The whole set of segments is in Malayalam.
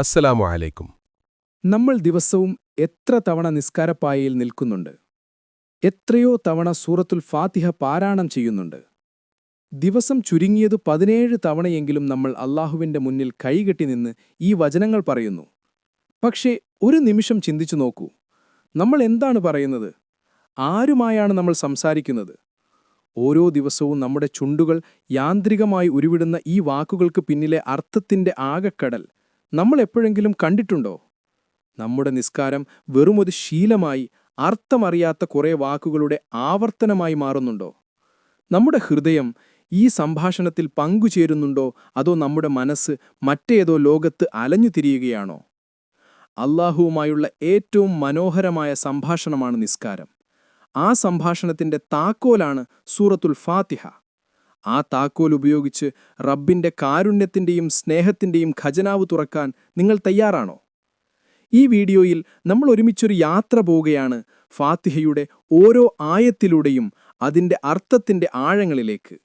അസ്സലാമു അലൈക്കും. നമ്മൾ ദിവസവും എത്ര തവണ നിസ്കാരപ്പായയിൽ നിൽക്കുന്നുണ്ട്? എത്രയോ തവണ സൂറത്തുൽ ഫാത്തിഹ പാരായണം ചെയ്യുന്നുണ്ട്. ദിവസം ചുരുങ്ങിയത് പതിനേഴ് തവണയെങ്കിലും നമ്മൾ അള്ളാഹുവിന്റെ മുന്നിൽ കൈകെട്ടി നിന്ന് ഈ വചനങ്ങൾ പറയുന്നു. പക്ഷേ ഒരു നിമിഷം ചിന്തിച്ചു നോക്കൂ. നമ്മൾ എന്താണ് പറയുന്നത്? ആരുമായാണ് നമ്മൾ സംസാരിക്കുന്നത്? ഓരോ ദിവസവും നമ്മുടെ ചുണ്ടുകൾ യാന്ത്രികമായി ഉരുവിടുന്ന ഈ വാക്കുകൾക്ക് പിന്നിലെ അർത്ഥത്തിന്റെ ആകക്കടൽ നമ്മൾ എപ്പോഴെങ്കിലും കണ്ടിട്ടുണ്ടോ? നമ്മുടെ നിസ്കാരം വെറുമൊരു ശീലമായി അർത്ഥമറിയാത്ത കുറേ വാക്കുകളുടെ ആവർത്തനമായി മാറുന്നുണ്ടോ? നമ്മുടെ ഹൃദയം ഈ സംഭാഷണത്തിൽ പങ്കുചേരുന്നുണ്ടോ? അതോ നമ്മുടെ മനസ്സ് മറ്റേതോ ലോകത്ത് അലഞ്ഞു തിരിയുകയാണോ? അള്ളാഹുവുമായുള്ള ഏറ്റവും മനോഹരമായ സംഭാഷണമാണ് നിസ്കാരം. ആ സംഭാഷണത്തിന്റെ താക്കോലാണ് സൂറത്തുൽ ഫാത്തിഹ. ആ താക്കോൽ ഉപയോഗിച്ച് റബ്ബിന്റെ കാരുണ്യത്തിന്റെയും സ്നേഹത്തിന്റെയും ഖജനാവ് തുറക്കാൻ നിങ്ങൾ തയ്യാറാണോ? ഈ വീഡിയോയിൽ നമ്മൾ ഒരുമിച്ചൊരു യാത്ര പോവുകയാണ് ഫാത്തിഹയുടെ ഓരോ ആയത്തിലൂടെയും അതിന്റെ അർത്ഥത്തിന്റെ ആഴങ്ങളിലേക്ക്.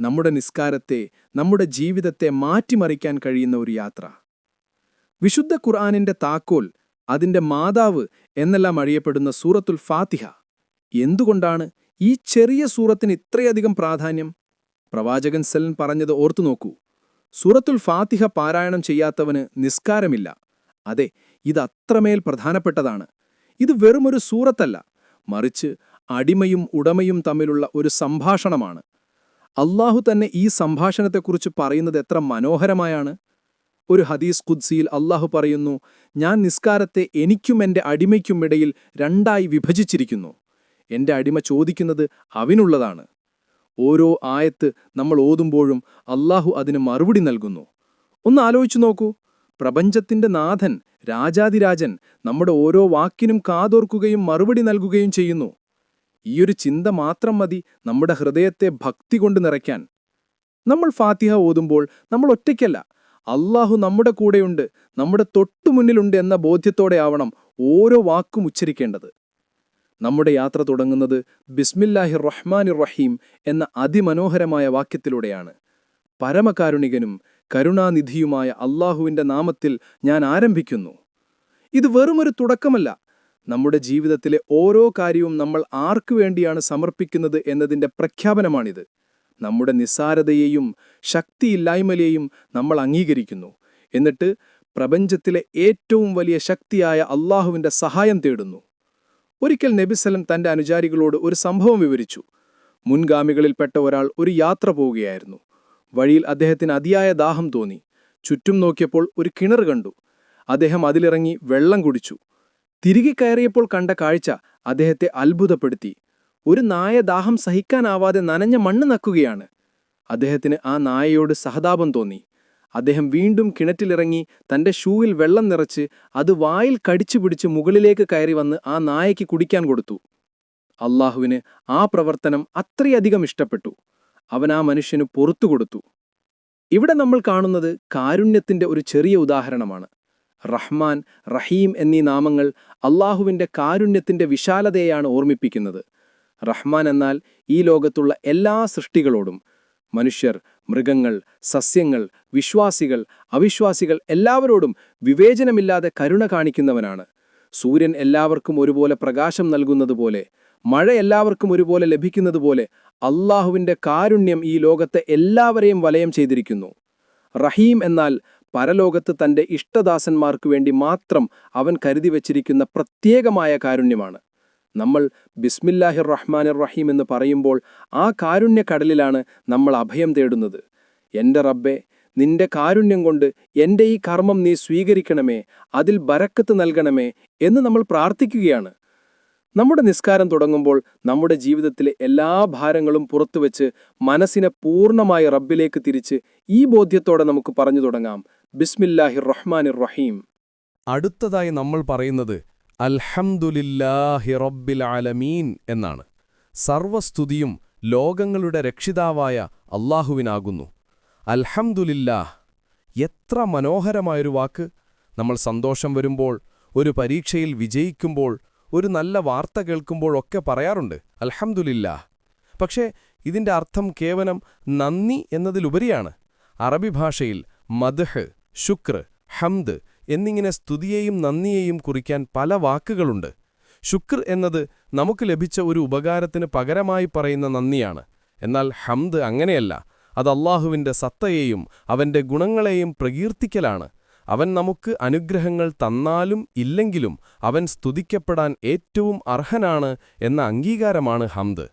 നമ്മുടെ നിസ്കാരത്തെ നമ്മുടെ ജീവിതത്തെ മാറ്റിമറിക്കാൻ കഴിയുന്ന ഒരു യാത്ര. വിശുദ്ധ ഖുർആാനിന്റെ താക്കോൽ അതിന്റെ മാതാവ് എന്നെല്ലാം അറിയപ്പെടുന്ന സൂറത്തുൽ ഫാത്തിഹ. എന്തുകൊണ്ടാണ് ഈ ചെറിയ സൂറത്തിന് ഇത്രയധികം പ്രാധാന്യം? പ്രവാചകൻ സലൻ പറഞ്ഞത് ഓർത്തു നോക്കൂ. സൂറത്തുൽ ഫാത്തിഹ പാരായണം ചെയ്യാത്തവന് നിസ്കാരമില്ല. അതെ ഇത് അത്രമേൽ പ്രധാനപ്പെട്ടതാണ്. ഇത് വെറുമൊരു സൂറത്തല്ല മറിച്ച് അടിമയും ഉടമയും തമ്മിലുള്ള ഒരു സംഭാഷണമാണ്. അള്ളാഹു തന്നെ ഈ സംഭാഷണത്തെക്കുറിച്ച് പറയുന്നത് എത്ര മനോഹരമായാണ്. ഒരു ഹദീസ് ഖുദ്സിയിൽ അള്ളാഹു പറയുന്നു ഞാൻ നിസ്കാരത്തെ എനിക്കും എന്റെ അടിമയ്ക്കും ഇടയിൽ രണ്ടായി വിഭജിച്ചിരിക്കുന്നു. എന്റെ അടിമ ചോദിക്കുന്നത് അവനുള്ളതാണ്. ഓരോ ആയത്ത് നമ്മൾ ഓതുമ്പോഴും അള്ളാഹു അതിന് മറുപടി നൽകുന്നു. ഒന്ന് ആലോചിച്ചു നോക്കൂ. പ്രപഞ്ചത്തിന്റെ നാഥൻ രാജാതിരാജൻ നമ്മുടെ ഓരോ വാക്കിനും കാതോർക്കുകയും മറുപടി നൽകുകയും ചെയ്യുന്നു. ഈയൊരു ചിന്ത മാത്രം മതി നമ്മുടെ ഹൃദയത്തെ ഭക്തി കൊണ്ട് നിറയ്ക്കാൻ. നമ്മൾ ഫാത്തിഹ ഓതുമ്പോൾ നമ്മൾ ഒറ്റയ്ക്കല്ല. അള്ളാഹു നമ്മുടെ കൂടെയുണ്ട് നമ്മുടെ തൊട്ടുമുന്നിലുണ്ട് എന്ന ബോധ്യത്തോടെ ആവണം ഓരോ വാക്കും ഉച്ചരിക്കേണ്ടത്. നമ്മുടെ യാത്ര തുടങ്ങുന്നത് ബിസ്മില്ലാഹിർ റഹ്മാനിർ റഹീം എന്ന അതിമനോഹരമായ വാക്യത്തിലൂടെയാണ്. പരമകാരുണികനും കരുണാനിധിയുമായ അള്ളാഹുവിന്റെ നാമത്തിൽ ഞാൻ ആരംഭിക്കുന്നു. ഇത് വെറുമൊരു തുടക്കമല്ല. നമ്മുടെ ജീവിതത്തിലെ ഓരോ കാര്യവും നമ്മൾ ആർക്കു വേണ്ടിയാണ് സമർപ്പിക്കുന്നത് എന്നതിന്റെ പ്രഖ്യാപനമാണിത്. നമ്മുടെ നിസ്സാരതയെയും ശക്തിയില്ലായ്മലെയും നമ്മൾ അംഗീകരിക്കുന്നു. എന്നിട്ട് പ്രപഞ്ചത്തിലെ ഏറ്റവും വലിയ ശക്തിയായ അള്ളാഹുവിന്റെ സഹായം തേടുന്നു. ഒരിക്കൽ നബിസലം തന്റെ അനുചാരികളോട് ഒരു സംഭവം വിവരിച്ചു. മുൻഗാമികളിൽപ്പെട്ട ഒരാൾ ഒരു യാത്ര പോവുകയായിരുന്നു. വഴിയിൽ അദ്ദേഹത്തിന് അതിയായ ദാഹം തോന്നി. ചുറ്റും നോക്കിയപ്പോൾ ഒരു കിണർ കണ്ടു. അദ്ദേഹം അതിലിറങ്ങി വെള്ളം കുടിച്ചു. തിരികെ കയറിയപ്പോൾ കണ്ട കാഴ്ച അദ്ദേഹത്തെ അത്ഭുതപ്പെടുത്തി. ഒരു നായ ദാഹം സഹിക്കാനാവാതെ നനഞ്ഞ മണ്ണ് നക്കുകയാണ്. അദ്ദേഹത്തിന് ആ നായയോട് സഹതാപം തോന്നി. അദ്ദേഹം വീണ്ടും കിണറ്റിലിറങ്ങി തന്റെ ഷൂവിൽ വെള്ളം നിറച്ച് അത് വായിൽ കടിച്ചു പിടിച്ച് മുകളിലേക്ക് കയറി വന്ന് ആ നായയ്ക്ക് കുടിക്കാൻ കൊടുത്തു. അള്ളാഹുവിന് ആ പ്രവർത്തനം അത്രയധികം ഇഷ്ടപ്പെട്ടു. അവൻ ആ മനുഷ്യന് പുറത്തു കൊടുത്തു. ഇവിടെ നമ്മൾ കാണുന്നത് കാരുണ്യത്തിന്റെ ഒരു ചെറിയ ഉദാഹരണമാണ്. റഹ്മാൻ റഹീം എന്നീ നാമങ്ങൾ അള്ളാഹുവിന്റെ കാരുണ്യത്തിന്റെ വിശാലതയെയാണ് ഓർമ്മിപ്പിക്കുന്നത്. റഹ്മാൻ എന്നാൽ ഈ ലോകത്തുള്ള എല്ലാ സൃഷ്ടികളോടും മനുഷ്യർ മൃഗങ്ങൾ സസ്യങ്ങൾ വിശ്വാസികൾ അവിശ്വാസികൾ എല്ലാവരോടും വിവേചനമില്ലാതെ കരുണ കാണിക്കുന്നവനാണ്. സൂര്യൻ എല്ലാവർക്കും ഒരുപോലെ പ്രകാശം നൽകുന്നതുപോലെ മഴ എല്ലാവർക്കും ഒരുപോലെ ലഭിക്കുന്നതുപോലെ അള്ളാഹുവിന്റെ കാരുണ്യം ഈ ലോകത്തെ എല്ലാവരെയും വലയം ചെയ്തിരിക്കുന്നു. റഹീം എന്നാൽ പരലോകത്ത് തന്റെ ഇഷ്ടദാസന്മാർക്ക് വേണ്ടി മാത്രം അവൻ കരുതി വച്ചിരിക്കുന്ന പ്രത്യേകമായ കാരുണ്യമാണ്. നമ്മൾ ബിസ്മില്ലാഹിർ റഹ്മാൻ റഹീം എന്ന് പറയുമ്പോൾ ആ കാരുണ്യ കടലിലാണ് നമ്മൾ അഭയം തേടുന്നത്. എന്റെ റബ്ബെ നിന്റെ കാരുണ്യം കൊണ്ട് എന്റെ ഈ കർമ്മം നീ സ്വീകരിക്കണമേ അതിൽ ബരക്കത്ത് നൽകണമേ എന്ന് നമ്മൾ പ്രാർത്ഥിക്കുകയാണ്. നമ്മുടെ നിസ്കാരം തുടങ്ങുമ്പോൾ നമ്മുടെ ജീവിതത്തിലെ എല്ലാ ഭാരങ്ങളും പുറത്തു പുറത്തുവെച്ച് മനസ്സിനെ പൂർണമായി റബ്ബിലേക്ക് തിരിച്ച് ഈ ബോധ്യത്തോടെ നമുക്ക് പറഞ്ഞു തുടങ്ങാം. ബിസ്മില്ലാഹിർ റഹ്മാനിർ റഹീം അടുത്തതായി നമ്മൾ പറയുന്നത് അൽഹംദുലില്ലാഹി റബ്ബിൽ ആലമീൻ എന്നാണ്. സർവസ്തുതിയും ലോകങ്ങളുടെ രക്ഷിതാവായ അള്ളാഹുവിനാകുന്നു. അൽഹംദുലില്ലാഹ് എത്ര മനോഹരമായൊരു വാക്ക്. നമ്മൾ സന്തോഷം വരുമ്പോൾ ഒരു പരീക്ഷയിൽ വിജയിക്കുമ്പോൾ ഒരു നല്ല വാർത്ത കേൾക്കുമ്പോഴൊക്കെ പറയാറുണ്ട് അൽഹംദുലില്ലാഹ്. പക്ഷേ ഇതിന്റെ അർത്ഥം കേവലം നന്ദി എന്നതിലുപരിയാണ്. അറബി ഭാഷയിൽ മദ്ഹ് ശുക്ർ ഹംദ് എന്നിങ്ങനെ സ്തുതിയെയും നന്ദിയെയും കുറിക്കാൻ പല വാക്കുകളുണ്ട്. ശുക്ർ എന്നത് നമുക്ക് ലഭിച്ച ഒരു ഉപകാരത്തിന് പകരമായി പറയുന്ന നന്ദിയാണ്. എന്നാൽ ഹംദ് അങ്ങനെയല്ല. അത് അള്ളാഹുവിന്റെ സത്തയെയും അവന്റെ ഗുണങ്ങളെയും പ്രകീർത്തിക്കലാണ്. അവൻ നമുക്ക് അനുഗ്രഹങ്ങൾ തന്നാലും ഇല്ലെങ്കിലും അവൻ സ്തുതിക്കപ്പെടാൻ ഏറ്റവും അർഹനാണ് എന്ന അംഗീകാരമാണ് ഹംദ്.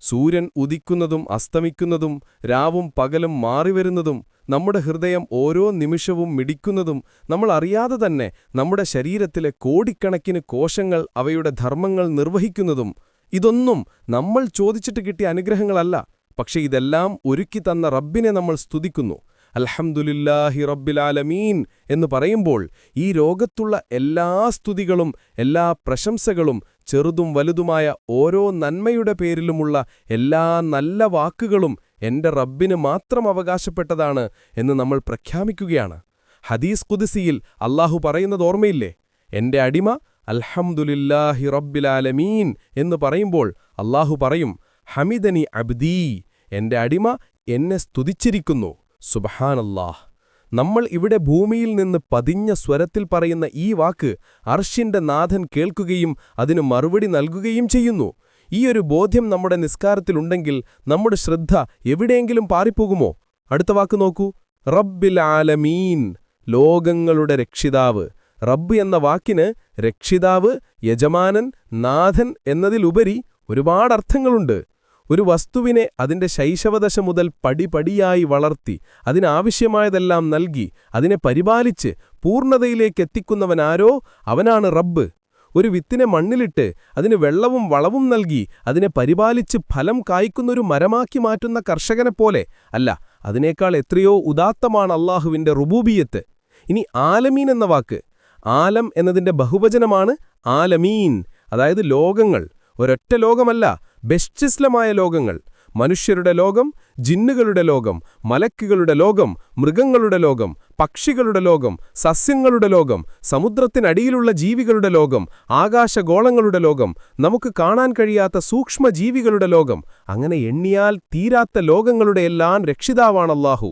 സൂര്യൻ ഉദിക്കുന്നതും അസ്തമിക്കുന്നതും രാവും പകലും മാറിവരുന്നതും നമ്മുടെ ഹൃദയം ഓരോ നിമിഷവും മിടിക്കുന്നതും നമ്മൾ അറിയാതെ തന്നെ നമ്മുടെ ശരീരത്തിലെ കോടിക്കണക്കിന് കോശങ്ങൾ അവയുടെ ധർമ്മങ്ങൾ നിർവഹിക്കുന്നതും ഇതൊന്നും നമ്മൾ ചോദിച്ചിട്ട് കിട്ടിയ അനുഗ്രഹങ്ങളല്ല. പക്ഷെ ഇതെല്ലാം ഒരുക്കി തന്ന റബ്ബിനെ നമ്മൾ സ്തുതിക്കുന്നു. അൽഹംദുലില്ലാഹി റബ്ബിലാലമീൻ എന്ന് പറയുമ്പോൾ ഈ രോഗത്തുള്ള എല്ലാ സ്തുതികളും എല്ലാ പ്രശംസകളും ചെറുതും വലുതുമായ ഓരോ നന്മയുടെ പേരിലുമുള്ള എല്ലാ നല്ല വാക്കുകളും എന്റെ റബ്ബിന് മാത്രം അവകാശപ്പെട്ടതാണ് എന്ന് നമ്മൾ പ്രഖ്യാപിക്കുകയാണ്. ഹദീസ് കുദിസിയിൽ അള്ളാഹു പറയുന്നത് ഓർമ്മയില്ലേ? എന്റെ അടിമ അൽഹംദുലില്ലാഹി റബ്ബിലാലമീൻ എന്ന് പറയുമ്പോൾ അള്ളാഹു പറയും ഹമിദനി അബ്ദീ എന്റെ അടിമ എന്നെ സ്തുതിച്ചിരിക്കുന്നു. സുബഹാനല്ലാഹ്. നമ്മൾ ഇവിടെ ഭൂമിയിൽ നിന്ന് പതിഞ്ഞ സ്വരത്തിൽ പറയുന്ന ഈ വാക്ക് അർഷിന്റെ നാഥൻ കേൾക്കുകയും അതിനു മറുപടി നൽകുകയും ചെയ്യുന്നു. ഈയൊരു ബോധ്യം നമ്മുടെ നിസ്കാരത്തിലുണ്ടെങ്കിൽ നമ്മുടെ ശ്രദ്ധ എവിടെയെങ്കിലും പാറിപ്പോകുമോ? അടുത്ത വാക്ക് നോക്കൂ. റബ്ബിൽ ആലമീൻ ലോകങ്ങളുടെ രക്ഷിതാവ്. റബ്ബ് എന്ന വാക്കിന് രക്ഷിതാവ് യജമാനൻ നാഥൻ എന്നതിലുപരി ഒരുപാട് അർത്ഥങ്ങളുണ്ട്. ഒരു വസ്തുവിനെ അതിന്റെ ശൈശവദശ മുതൽ പടിപടിയായി വളർത്തി അതിനാവശ്യമായതെല്ലാം നൽകി അതിനെ പരിപാലിച്ച് പൂർണതയിലേക്കെത്തിക്കുന്നവനാരോ അവനാണ് റബ്ബ്. ഒരു വിത്തിനെ മണ്ണിലിട്ട് അതിന് വെള്ളവും വളവും നൽകി അതിനെ പരിപാലിച്ച് ഫലം കായ്ക്കുന്നൊരു മരമാക്കി മാറ്റുന്ന കർഷകനെപ്പോലെ അല്ല അതിനേക്കാൾ എത്രയോ ഉദാത്തമാണ് അള്ളാഹുവിന്റെ റുബൂബിയത്ത്. ഇനി ആലമീൻ എന്ന വാക്ക് ആലം എന്നതിന്റെ ബഹുവചനമാണ് ആലമീൻ. അതായത് ലോകങ്ങൾ. ഒരൊറ്റ ലോകമല്ല ബെസ്റ്റിസ്ലമായ ലോകങ്ങൾ. മനുഷ്യരുടെ ലോകം ജിന്നുകളുടെ ലോകം മലക്കുകളുടെ ലോകം മൃഗങ്ങളുടെ ലോകം പക്ഷികളുടെ ലോകം സസ്യങ്ങളുടെ ലോകം സമുദ്രത്തിനടിയിലുള്ള ജീവികളുടെ ലോകം ആകാശഗോളങ്ങളുടെ ലോകം നമുക്ക് കാണാൻ കഴിയാത്ത സൂക്ഷ്മ ജീവികളുടെ ലോകം അങ്ങനെ എണ്ണിയാൽ തീരാത്ത ലോകങ്ങളുടെ എല്ലാം രക്ഷിതാവാണല്ലാഹു.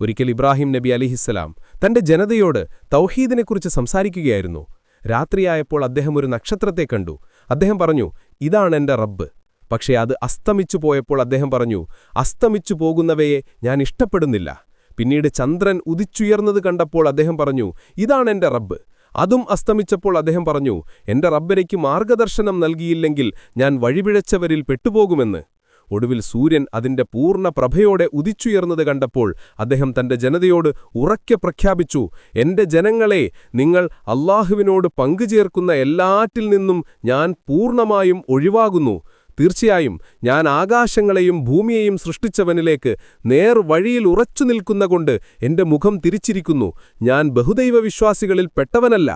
ഒരിക്കൽ ഇബ്രാഹിം നബി അലിഹിസ്സലാം തന്റെ ജനതയോട് തൗഹീദിനെക്കുറിച്ച് സംസാരിക്കുകയായിരുന്നു. രാത്രിയായപ്പോൾ അദ്ദേഹം ഒരു നക്ഷത്രത്തെ കണ്ടു. അദ്ദേഹം പറഞ്ഞു ഇതാണ് എന്റെ റബ്ബ്. പക്ഷേ അത് അസ്തമിച്ചു പോയപ്പോൾ അദ്ദേഹം പറഞ്ഞു അസ്തമിച്ചു പോകുന്നവയെ ഞാൻ ഇഷ്ടപ്പെടുന്നില്ല. പിന്നീട് ചന്ദ്രൻ ഉദിച്ചുയർന്നത് കണ്ടപ്പോൾ അദ്ദേഹം പറഞ്ഞു ഇതാണ് എന്റെ റബ്ബ്. അതും അസ്തമിച്ചപ്പോൾ അദ്ദേഹം പറഞ്ഞു എന്റെ റബ്ബരയ്ക്ക് മാർഗദർശനം നൽകിയില്ലെങ്കിൽ ഞാൻ വഴിപിഴച്ചവരിൽ പെട്ടുപോകുമെന്ന്. ഒടുവിൽ സൂര്യൻ അതിന്റെ പൂർണ പ്രഭയോടെ ഉദിച്ചുയർന്നത് കണ്ടപ്പോൾ അദ്ദേഹം തന്റെ ജനതയോട് ഉറക്കെ പ്രഖ്യാപിച്ചു എന്റെ ജനങ്ങളെ നിങ്ങൾ അള്ളാഹുവിനോട് പങ്കുചേർക്കുന്ന എല്ലാറ്റിൽ നിന്നും ഞാൻ പൂർണമായും ഒഴിവാകുന്നു. തീർച്ചയായും ഞാൻ ആകാശങ്ങളെയും ഭൂമിയെയും സൃഷ്ടിച്ചവനിലേക്ക് നേർ വഴിയിൽ ഉറച്ചു നിൽക്കുന്ന കൊണ്ട് എന്റെ മുഖം തിരിച്ചിരിക്കുന്നു. ഞാൻ ബഹുദൈവ വിശ്വാസികളിൽ പെട്ടവനല്ല.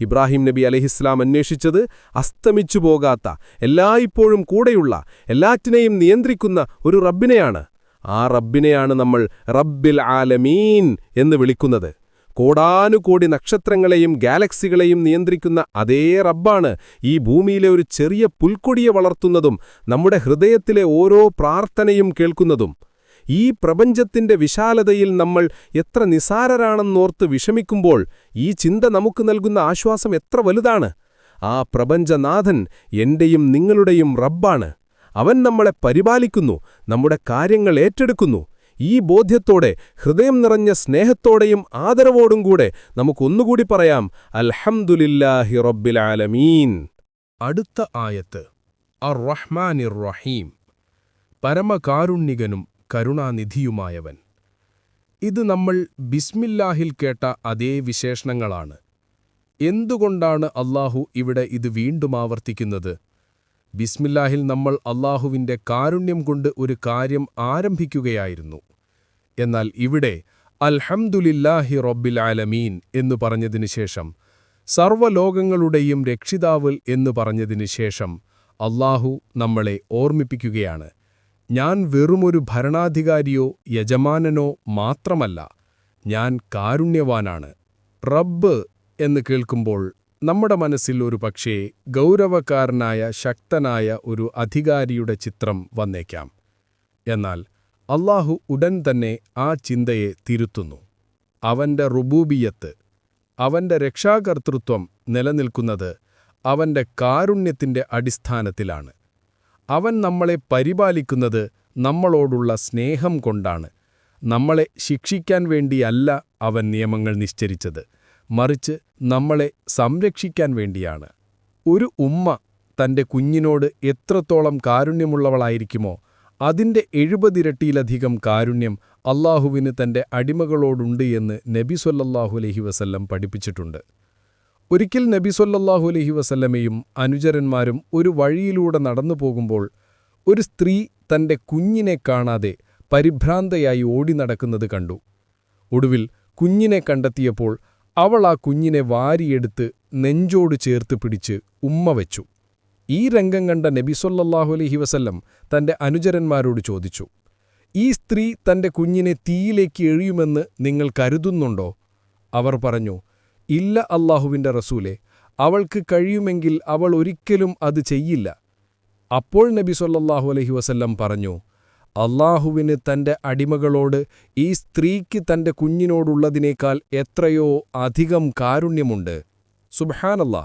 ഇബ്രാഹിം നബി അലഹിസ്ലാം അന്വേഷിച്ചത് അസ്തമിച്ചു പോകാത്ത എല്ലായ്പ്പോഴും കൂടെയുള്ള എല്ലാറ്റിനെയും നിയന്ത്രിക്കുന്ന ഒരു റബ്ബിനെയാണ്. ആ റബ്ബിനെയാണ് നമ്മൾ റബ്ബിൽ ആലമീൻ എന്ന് വിളിക്കുന്നത്. കോടാനുകോടി നക്ഷത്രങ്ങളെയും ഗാലക്സികളെയും നിയന്ത്രിക്കുന്ന അതേ റബ്ബാണ് ഈ ഭൂമിയിലെ ഒരു ചെറിയ പുൽക്കൊടിയെ വളർത്തുന്നതും നമ്മുടെ ഹൃദയത്തിലെ ഓരോ പ്രാർത്ഥനയും കേൾക്കുന്നതും. ഈ പ്രപഞ്ചത്തിന്റെ വിശാലതയിൽ നമ്മൾ എത്ര നിസാരരാണെന്നോർത്ത് വിഷമിക്കുമ്പോൾ ഈ ചിന്ത നമുക്ക് നൽകുന്ന ആശ്വാസം എത്ര വലുതാണ്. ആ പ്രപഞ്ചനാഥൻ എന്റെയും നിങ്ങളുടെയും റബ്ബാണ്. അവൻ നമ്മളെ പരിപാലിക്കുന്നു നമ്മുടെ കാര്യങ്ങൾ ഏറ്റെടുക്കുന്നു. ഈ ബോധ്യത്തോടെ ഹൃദയം നിറഞ്ഞ സ്നേഹത്തോടെയും ആദരവോടും കൂടെ നമുക്കൊന്നുകൂടി പറയാം അൽഹംദുലില്ലാഹി റബ്ബിൽ ആലമീൻ. അടുത്ത ആയത്ത് അർ റഹ്മാനിർ റഹീം പരമകാരുണ്യകനും കരുണാനിധിയുമായവൻ. ഇത് നമ്മൾ ബിസ്മില്ലാഹിൽ കേട്ട അതേ വിശേഷണങ്ങളാണ്. എന്തുകൊണ്ടാണ് അള്ളാഹു ഇവിടെ ഇത് വീണ്ടും ആവർത്തിക്കുന്നത്? ബിസ്മില്ലാഹിൽ നമ്മൾ അള്ളാഹുവിന്റെ കാരുണ്യം കൊണ്ട് ഒരു കാര്യം ആരംഭിക്കുകയായിരുന്നു. എന്നാൽ ഇവിടെ അൽഹംദുലില്ലാഹി റബ്ബിൽ ആലമീൻ എന്നു പറഞ്ഞതിനു ശേഷം സർവലോകങ്ങളുടെയും രക്ഷിതാവ് എന്നു പറഞ്ഞതിനു ശേഷം അള്ളാഹു നമ്മളെ ഓർമ്മിപ്പിക്കുകയാണ്. ഞാൻ വെറുമൊരു ഭരണാധികാരിയോ യജമാനനോ മാത്രമല്ല ഞാൻ കാരുണ്യവാനാണ്. റബ്ബ് എന്ന് കേൾക്കുമ്പോൾ നമ്മുടെ മനസ്സിൽ ഒരു പക്ഷേ ഗൗരവക്കാരനായ ശക്തനായ ഒരു അധികാരിയുടെ ചിത്രം വന്നേക്കാം. എന്നാൽ അള്ളാഹു ഉടൻ തന്നെ ആ ചിന്തയെ തിരുത്തുന്നു. അവന്റെ റുബൂബിയത്ത് അവന്റെ രക്ഷാകർത്തൃത്വം നിലനിൽക്കുന്നത് അവന്റെ കാരുണ്യത്തിന്റെ അടിസ്ഥാനത്തിലാണ്. അവൻ നമ്മളെ പരിപാലിക്കുന്നത് നമ്മളോടുള്ള സ്നേഹം കൊണ്ടാണ്. നമ്മളെ ശിക്ഷിക്കാൻ വേണ്ടിയല്ല അവൻ നിയമങ്ങൾ നിശ്ചരിച്ചത്. മറിച്ച് നമ്മളെ സംരക്ഷിക്കാൻ വേണ്ടിയാണ്. ഒരു ഉമ്മ തന്റെ കുഞ്ഞിനോട് എത്രത്തോളം കാരുണ്യമുള്ളവളായിരിക്കുമോ അതിന്റെ എഴുപതിരട്ടിയിലധികം കാരുണ്യം അള്ളാഹുവിന് തന്റെ അടിമകളോടുണ്ട് എന്ന് നബി സൊല്ലാഹു അലഹി വസല്ലം പഠിപ്പിച്ചിട്ടുണ്ട്. ഒരിക്കൽ നബി സൊല്ലാഹു അലഹി വസല്ലമയും അനുചരന്മാരും ഒരു വഴിയിലൂടെ നടന്നു പോകുമ്പോൾ ഒരു സ്ത്രീ തന്റെ കുഞ്ഞിനെ കാണാതെ പരിഭ്രാന്തയായി ഓടി നടക്കുന്നത് കണ്ടു. ഒടുവിൽ കുഞ്ഞിനെ കണ്ടെത്തിയപ്പോൾ അവൾ ആ കുഞ്ഞിനെ വാരിയെടുത്ത് നെഞ്ചോട് ചേർത്ത് പിടിച്ച് ഉമ്മ വെച്ചു. ഈ രംഗം കണ്ട നബിസൊല്ലാഹു അലഹി വസല്ലം തന്റെ അനുചരന്മാരോട് ചോദിച്ചു ഈ സ്ത്രീ തന്റെ കുഞ്ഞിനെ തീയിലേക്ക് എഴിയുമെന്ന് നിങ്ങൾ കരുതുന്നുണ്ടോ? അവർ പറഞ്ഞു ഇല്ല അള്ളാഹുവിന്റെ റസൂലെ അവൾക്ക് കഴിയുമെങ്കിൽ അവൾ ഒരിക്കലും അത് ചെയ്യില്ല. അപ്പോൾ നബി സൊല്ലാഹു അലഹി വസല്ലം പറഞ്ഞു അള്ളാഹുവിന് തന്റെ അടിമകളോട് ഈ സ്ത്രീക്ക് തന്റെ കുഞ്ഞിനോടുള്ളതിനേക്കാൾ എത്രയോ അധികം കാരുണ്യമുണ്ട്. സുബ്ഹാനല്ലാ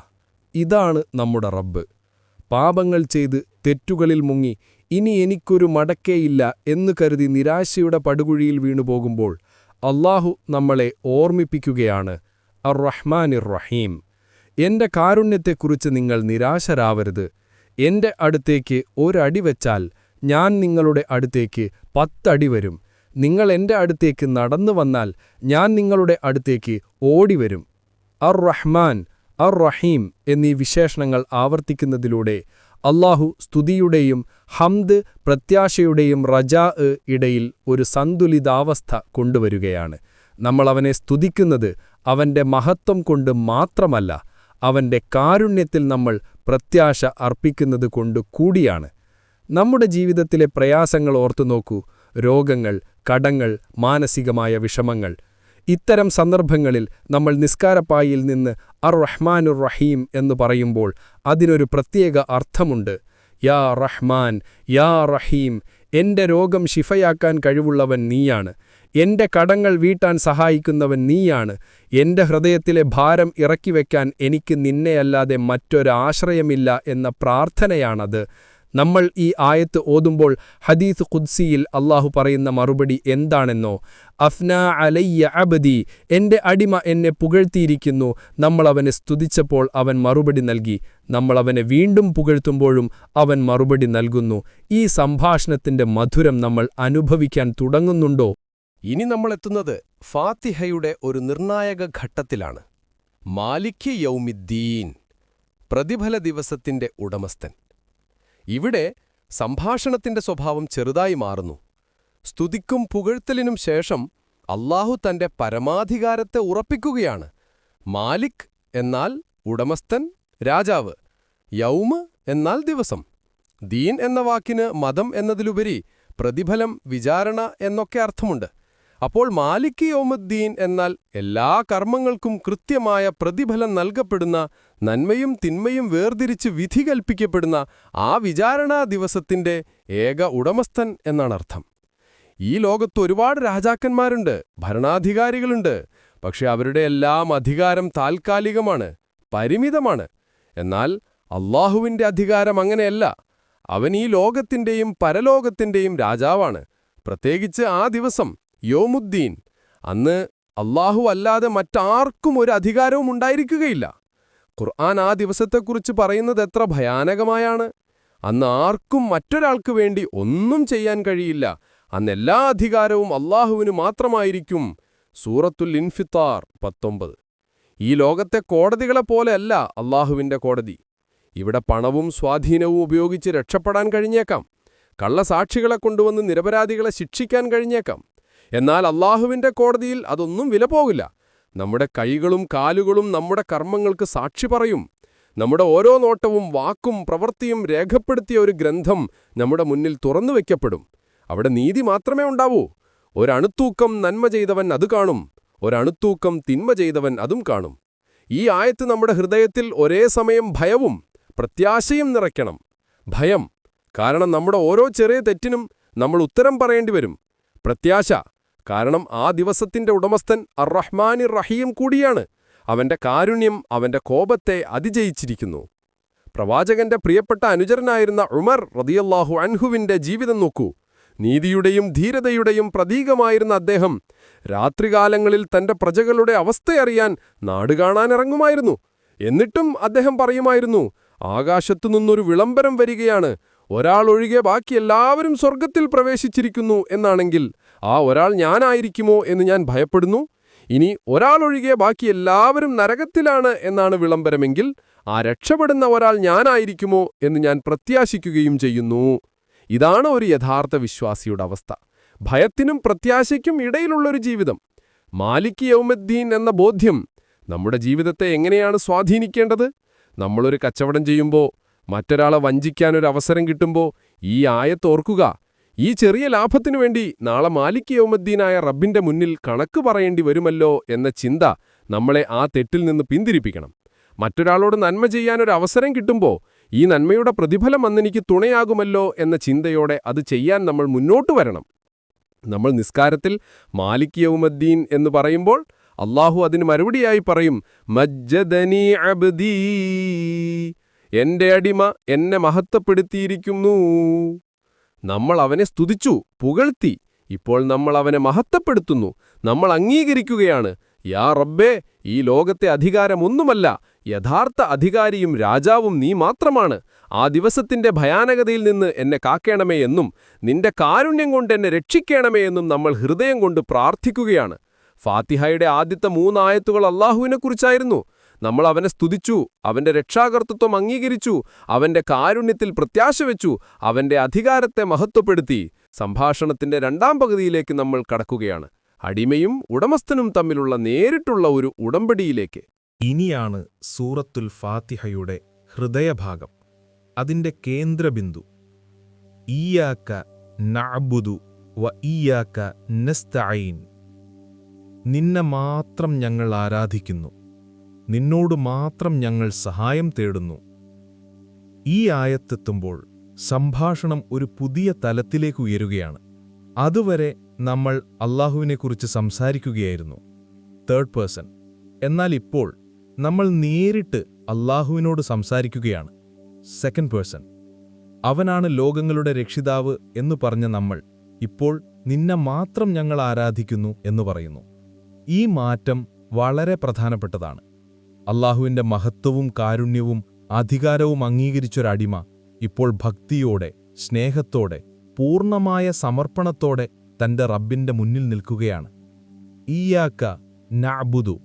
ഇതാണ് നമ്മുടെ റബ്ബ്. പാപങ്ങൾ ചെയ്ത് തെറ്റുകളിൽ മുങ്ങി ഇനി എനിക്കൊരു മടക്കേയില്ല എന്ന് കരുതി നിരാശയുടെ പടുകുഴിയിൽ വീണുപോകുമ്പോൾ അള്ളാഹു നമ്മളെ ഓർമ്മിപ്പിക്കുകയാണ് അർ റഹ്മാനിർ റഹീം എന്റെ കാരുണ്യത്തെക്കുറിച്ച് നിങ്ങൾ നിരാശരാവരുത്. എന്റെ അടുത്തേക്ക് ഒരടി വച്ചാൽ ഞാൻ നിങ്ങളുടെ അടുത്തേക്ക് പത്തടി വരും. നിങ്ങൾ എന്റെ അടുത്തേക്ക് നടന്നു വന്നാൽ ഞാൻ നിങ്ങളുടെ അടുത്തേക്ക് ഓടിവരും അർ റഹ്മാൻ അർ റഹീം എന്നീ വിശേഷണങ്ങൾ ആവർത്തിക്കുന്നതിലൂടെ അള്ളാഹു സ്തുതിയുടെയും ഹംദ് പ്രത്യാശയുടെയും റജാ ഇടയിൽ ഒരു സന്തുലിതാവസ്ഥ കൊണ്ടുവരികയാണ്. നമ്മൾ അവനെ സ്തുതിക്കുന്നത് അവന്റെ മഹത്വം കൊണ്ട് മാത്രമല്ല അവന്റെ കാരുണ്യത്തിൽ നമ്മൾ പ്രത്യാശ അർപ്പിക്കുന്നത് കൊണ്ട് കൂടിയാണ്. നമ്മുടെ ജീവിതത്തിലെ പ്രയാസങ്ങൾ ഓർത്തുനോക്കൂ രോഗങ്ങൾ കടങ്ങൾ മാനസികമായ വിഷമങ്ങൾ. ഇത്തരം സന്ദർഭങ്ങളിൽ നമ്മൾ നിസ്കാരപ്പായിൽ നിന്ന് അർ റഹ്മാനുർ റഹീം എന്ന് പറയുമ്പോൾ അതിനൊരു പ്രത്യേക അർത്ഥമുണ്ട്. യാ റഹ്മാൻ യാ റഹീം എന്റെ രോഗം ശിഫയാക്കാൻ കഴിവുള്ളവൻ നീയാണ്. എന്റെ കടങ്ങൾ വീട്ടാൻ സഹായിക്കുന്നവൻ നീയാണ്. എന്റെ ഹൃദയത്തിലെ ഭാരം ഇറക്കിവെക്കാൻ എനിക്ക് നിന്നെയല്ലാതെ മറ്റൊരാശ്രയമില്ല എന്ന പ്രാർത്ഥനയാണത്. നമ്മൾ ഈ ആയത്ത് ഓതുമ്പോൾ ഹദീസ് ഖുദ്സിയിൽ അള്ളാഹു പറയുന്ന മറുപടി എന്താണെന്നോ? അഫ്ന അലയ്യ അബദി എന്റെ അടിമ എന്നെ പുകഴ്ത്തിയിരിക്കുന്നു. നമ്മൾ അവനെ സ്തുതിച്ചപ്പോൾ അവൻ മറുപടി നൽകി. നമ്മൾ അവനെ വീണ്ടും പുകഴ്ത്തുമ്പോഴും അവൻ മറുപടി നൽകുന്നു. ഈ സംഭാഷണത്തിന്റെ മധുരം നമ്മൾ അനുഭവിക്കാൻ തുടങ്ങുന്നുണ്ടോ? ഇനി നമ്മളെത്തുന്നത് ഫാത്തിഹയുടെ ഒരു നിർണായക ഘട്ടത്തിലാണ്. മാലിക്യ യൗമിദ്ദീൻ പ്രതിഫല ദിവസത്തിന്റെ ഉടമസ്ഥൻ. ഇവിടെ സംഭാഷണത്തിന്റെ സ്വഭാവം ചെറുതായി മാറുന്നു. സ്തുതിക്കും പുകഴ്ത്തലിനും ശേഷം അള്ളാഹു തന്റെ പരമാധികാരത്തെ ഉറപ്പിക്കുകയാണ്. മാലിക് എന്നാൽ ഉടമസ്ഥൻ രാജാവ്. യൗമ് എന്നാൽ ദിവസം. ദീൻ എന്ന വാക്കിന് മതം എന്നതിലുപരി പ്രതിഫലം വിചാരണ എന്നൊക്കെ അർത്ഥമുണ്ട്. അപ്പോൾ മാലിക് യോമുദ്ദീൻ എന്നാൽ എല്ലാ കർമ്മങ്ങൾക്കും കൃത്യമായ പ്രതിഫലം നൽകപ്പെടുന്ന നന്മയും തിന്മയും വേർതിരിച്ച് വിധി കൽപ്പിക്കപ്പെടുന്ന ആ വിചാരണാ ദിവസത്തിന്റെ ഏക ഉടമസ്ഥൻ എന്നാണ് അർത്ഥം ഈ ലോകത്ത് ഒരുപാട് രാജാക്കന്മാരുണ്ട് ഭരണാധികാരികളുണ്ട് പക്ഷെ അവരുടെ എല്ലാം അധികാരം താൽക്കാലികമാണ് പരിമിതമാണ്. എന്നാൽ അള്ളാഹുവിന്റെ അധികാരം അങ്ങനെയല്ല. അവൻ ഈ ലോകത്തിന്റെയും പരലോകത്തിന്റെയും രാജാവാണ്. പ്രത്യേകിച്ച് ആ ദിവസം യോമുദ്ദീൻ. അന്ന് അള്ളാഹു അല്ലാതെ മറ്റാർക്കും ഒരു അധികാരവും ഉണ്ടായിരിക്കുകയില്ല. ഖുർആൻ ആ ദിവസത്തെക്കുറിച്ച് പറയുന്നത് എത്ര ഭയാനകമായാണ്. അന്ന് ആർക്കും മറ്റൊരാൾക്ക് വേണ്ടി ഒന്നും ചെയ്യാൻ കഴിയില്ല. അന്ന് എല്ലാ അധികാരവും അള്ളാഹുവിന് മാത്രമായിരിക്കും. സൂറത്തുൽ ഇൻഫിത്താർ പത്തൊമ്പത്. ഈ ലോകത്തെ കോടതികളെപ്പോലെയല്ല അള്ളാഹുവിന്റെ കോടതി. ഇവിടെ പണവും സ്വാധീനവും ഉപയോഗിച്ച് രക്ഷപ്പെടാൻ കഴിഞ്ഞേക്കാം. കള്ളസാക്ഷികളെ കൊണ്ടുവന്ന് നിരപരാധികളെ ശിക്ഷിക്കാൻ കഴിഞ്ഞേക്കാം. എന്നാൽ അള്ളാഹുവിന്റെ കോടതിയിൽ അതൊന്നും വില പോകില്ല. നമ്മുടെ കൈകളും കാലുകളും നമ്മുടെ കർമ്മങ്ങൾക്ക് സാക്ഷി പറയും. നമ്മുടെ ഓരോ നോട്ടവും വാക്കും പ്രവൃത്തിയും രേഖപ്പെടുത്തിയ ഒരു ഗ്രന്ഥം നമ്മുടെ മുന്നിൽ തുറന്നു വയ്ക്കപ്പെടും അവിടെ നീതി മാത്രമേ ഉണ്ടാവൂ. ഒരണുത്തൂക്കം നന്മ ചെയ്തവൻ അത് കാണും. ഒരണുത്തൂക്കം തിന്മ ചെയ്തവൻ അതും കാണും. ഈ ആയത്ത് നമ്മുടെ ഹൃദയത്തിൽ ഒരേ സമയം ഭയവും പ്രത്യാശയും നിറയ്ക്കണം. ഭയം. കാരണം നമ്മുടെ ഓരോ ചെറിയ തെറ്റിനും നമ്മൾ ഉത്തരം പറയേണ്ടി വരും. പ്രത്യാശ. കാരണം ആ ദിവസത്തിന്റെ ഉടമസ്ഥൻ അർ റഹ്മാനി റഹീം കൂടിയാണ്. അവന്റെ കാരുണ്യം അവന്റെ കോപത്തെ അതിജയിച്ചിരിക്കുന്നു. പ്രവാചകന്റെ പ്രിയപ്പെട്ട അനുചരനായിരുന്ന ഉമർ റതിയല്ലാഹു അൻഹുവിന്റെ ജീവിതം നോക്കൂ. നീതിയുടെയും ധീരതയുടെയും പ്രതീകമായിരുന്ന അദ്ദേഹം രാത്രികാലങ്ങളിൽ തന്റെ പ്രജകളുടെ അവസ്ഥയറിയാൻ നാട് കാണാനിറങ്ങുമായിരുന്നു എന്നിട്ടും അദ്ദേഹം പറയുമായിരുന്നു ആകാശത്തു നിന്നൊരു വിളംബരം വരികയാണ്. ഒരാളൊഴികെ ബാക്കി എല്ലാവരും സ്വർഗത്തിൽ പ്രവേശിച്ചിരിക്കുന്നു എന്നാണെങ്കിൽ ആ ഒരാൾ ഞാനായിരിക്കുമോ എന്ന് ഞാൻ ഭയപ്പെടുന്നു. ഇനി ഒരാളൊഴികെ ബാക്കി എല്ലാവരും നരകത്തിലാണ് എന്നാണ് വിളംബരമെങ്കിൽ ആ രക്ഷപ്പെടുന്ന ഒരാൾ ഞാനായിരിക്കുമോ എന്ന് ഞാൻ പ്രത്യാശിക്കുകയും ചെയ്യുന്നു. ഇതാണ് ഒരു യഥാർത്ഥ വിശ്വാസിയുടെ അവസ്ഥ. ഭയത്തിനും പ്രത്യാശയ്ക്കും ഇടയിലുള്ളൊരു ജീവിതം. മാലിക് യൗമദ്ദീൻ എന്ന ബോധ്യം നമ്മുടെ ജീവിതത്തെ എങ്ങനെയാണ് സ്വാധീനിക്കേണ്ടത്? നമ്മളൊരു കച്ചവടം ചെയ്യുമ്പോൾ മറ്റൊരാളെ വഞ്ചിക്കാനൊരു അവസരം കിട്ടുമ്പോൾ ഈ ആയത്തോർക്കുക ഈ ചെറിയ ലാഭത്തിനു വേണ്ടി നാളെ മാലിക് യോമദ്ദീനായ റബ്ബിന്റെ മുന്നിൽ കണക്ക് പറയേണ്ടി വരുമല്ലോ എന്ന ചിന്ത നമ്മളെ ആ തെറ്റിൽ നിന്ന് പിന്തിരിപ്പിക്കണം. മറ്റൊരാളോട് നന്മ ചെയ്യാനൊരു അവസരം കിട്ടുമ്പോൾ ഈ നന്മയുടെ പ്രതിഫലം അന്നെനിക്ക് തുണയാകുമല്ലോ എന്ന ചിന്തയോടെ അത് ചെയ്യാൻ നമ്മൾ മുന്നോട്ട് വരണം. നമ്മൾ നിസ്കാരത്തിൽ മാലിക് യൗമദ്ദീൻ എന്ന് പറയുമ്പോൾ അള്ളാഹു അതിന് മറുപടിയായി പറയും മജ്ജദനി അബ്ദീ എന്റെ അടിമ എന്നെ മഹത്വപ്പെടുത്തിയിരിക്കുന്നു. നമ്മൾ അവനെ സ്തുതിച്ചു പുകഴ്ത്തി. ഇപ്പോൾ നമ്മൾ അവനെ മഹത്വപ്പെടുത്തുന്നു. നമ്മൾ അംഗീകരിക്കുകയാണ്. യാ റബ്ബേ ഈ ലോകത്തെ അധികാരമൊന്നുമല്ല. യഥാർത്ഥ അധികാരിയും രാജാവും നീ മാത്രമാണ്. ആ ദിവസത്തിന്റെ ഭയാനകതയിൽ നിന്ന് എന്നെ കാക്കേണമേ എന്നും നിന്റെ കാരുണ്യം കൊണ്ട് എന്നെ രക്ഷിക്കണമേ എന്നും നമ്മൾ ഹൃദയം കൊണ്ട് പ്രാർത്ഥിക്കുകയാണ്. ഫാത്തിഹയുടെ ആദ്യത്തെ മൂന്നായത്തുകൾ അള്ളാഹുവിനെക്കുറിച്ചായിരുന്നു നമ്മൾ അവനെ സ്തുതിച്ചു അവന്റെ രക്ഷാകർത്തൃത്വം അംഗീകരിച്ചു അവന്റെ കാരുണ്യത്തിൽ പ്രത്യാശ വെച്ചു അവന്റെ അധികാരത്തെ മഹത്വപ്പെടുത്തി. സംഭാഷണത്തിന്റെ രണ്ടാം പകുതിയിലേക്ക് നമ്മൾ കടക്കുകയാണ്. അടിമയും ഉടമസ്ഥനും തമ്മിലുള്ള നേരിട്ടുള്ള ഒരു ഉടമ്പടിയിലേക്ക്. ഇനിയാണ് സൂറത്തുൽ ഫാത്തിഹയുടെ ഹൃദയഭാഗം. അതിന്റെ കേന്ദ്രബിന്ദു. ഈയാക്ക നഅബുദു വ ഈയാക്ക നസ്തഈൻ. നിന്നെ മാത്രം ഞങ്ങൾ ആരാധിക്കുന്നു. നിന്നോട് മാത്രം ഞങ്ങൾ സഹായം തേടുന്നു. ഈ ആയത്തെത്തുമ്പോൾ സംഭാഷണം ഒരു പുതിയ തലത്തിലേക്ക് ഉയരുകയാണ്. അതുവരെ നമ്മൾ അള്ളാഹുവിനെക്കുറിച്ച് സംസാരിക്കുകയായിരുന്നു. തേർഡ് പേഴ്സൺ എന്നാൽ ഇപ്പോൾ നമ്മൾ നേരിട്ട് അള്ളാഹുവിനോട് സംസാരിക്കുകയാണ്. സെക്കൻഡ് പേഴ്സൺ അവനാണ് ലോകങ്ങളുടെ രക്ഷിതാവ് എന്നു പറഞ്ഞ നമ്മൾ ഇപ്പോൾ നിന്നെ മാത്രം ഞങ്ങൾ ആരാധിക്കുന്നു എന്ന് പറയുന്നു. ഈ മാറ്റം വളരെ പ്രധാനപ്പെട്ടതാണ്. അള്ളാഹുവിന്റെ മഹത്വവും കാരുണ്യവും അധികാരവും അംഗീകരിച്ചൊരടിമ ഇപ്പോൾ ഭക്തിയോടെ സ്നേഹത്തോടെ പൂർണമായ സമർപ്പണത്തോടെ തന്റെ റബ്ബിന്റെ മുന്നിൽ നിൽക്കുകയാണ്. ഈയാക്ക നഅബുദു